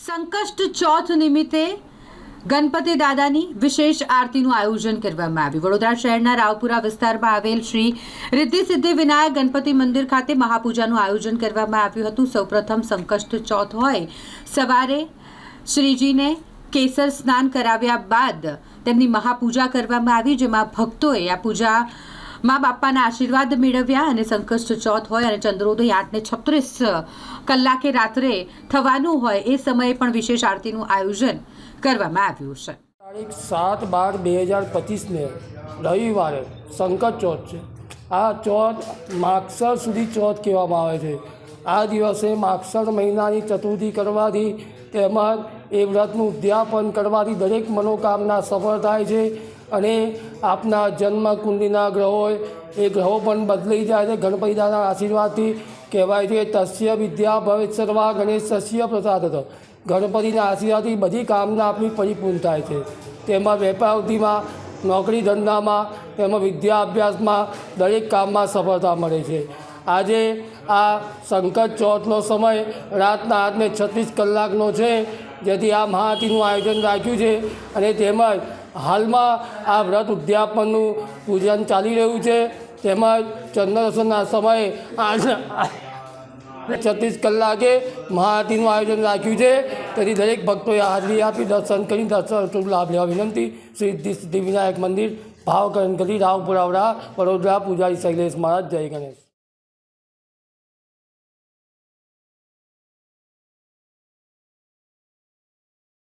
સંકષ્ટ ચોથ નિમિત્તે ગણપતિ દાદાની વિશેષ આરતીનું આયોજન કરવામાં આવ્યું. વડોદરા શહેરના રાવપુરા વિસ્તારમાં આવેલ શ્રી રિદ્ધિ સિદ્ધિ વિનાયક ગણપતિ મંદિર ખાતે મહાપૂજાનું આયોજન કરવામાં આવ્યું હતું. સૌપ્રથમ સંકષ્ટ ચોથ હોય સવારે શ્રીજીને કેસર સ્નાન કરાવ્યા બાદ તેમની મહાપૂજા કરવામાં આવી, જેમાં ભક્તોએ આ પૂજા મા બાપાના આશીર્વાદ મેળવ્યા અને સંકષ્ટ ચોથ હોય અને ચંદ્રોદય આઠને છત્રીસ કલાકે રાત્રે થવાનું હોય એ સમયે પણ વિશેષ આરતીનું આયોજન કરવામાં આવ્યું છે. તારીખ સાત બાર બે હજાર પચીસને રવિવારે સંકટ ચોથ છે. આ ચોથ માગસર સુધી ચોથ કહેવામાં આવે છે. આ દિવસે માગસર મહિનાની ચતુર્થી કરવાથી તેમજ એ વ્રતનું ઉદ્યાપન કરવાથી દરેક મનોકામના સફળ થાય છે. અને આપના જન્મ કુંડલીના ગ્રહો એ ગ્રહો પણ બદલાઈ જાય છે. ગણપતિ દાદાના આશીર્વાદથી કહેવાય છે તસ્ય વિદ્યા ભવિત સર્વા ગણેશસ્ય પ્રસાદ હતો ગણપતિના આશીર્વાદથી બધી કામના આપણી પરિપૂર્ણ થાય છે. તેમાં વેપાર વૃદ્ધિમાં નોકરી ધંધામાં તેમજ વિદ્યા અભ્યાસમાં દરેક કામમાં સફળતા મળે છે. આજે આ સંકટ ચોથનો સમય રાતના આઠને છત્રીસ કલાકનો છે. જેથી આ મહાઆરતીનું આયોજન રાખ્યું છે. અને તેમજ હાલમાં આ વ્રત ઉદ્યાપનનું પૂજન ચાલી રહ્યું છે. તેમજ ચંદ્રદર્શનના સમયે છત્રીસ કલાકે મહાઆરતીનું આયોજન રાખ્યું છે. તેથી દરેક ભક્તોએ હાજરી આપી, દર્શન કરી, દર્શન લાભ લેવા વિનંતી. શ્રી સિદ્ધિ વિનાયક મંદિર, ભાવકરણ કરી રાવપુરાવડા, વડોદરા, પૂજારી શૈલેષ મહારાજ, જય ગણેશ.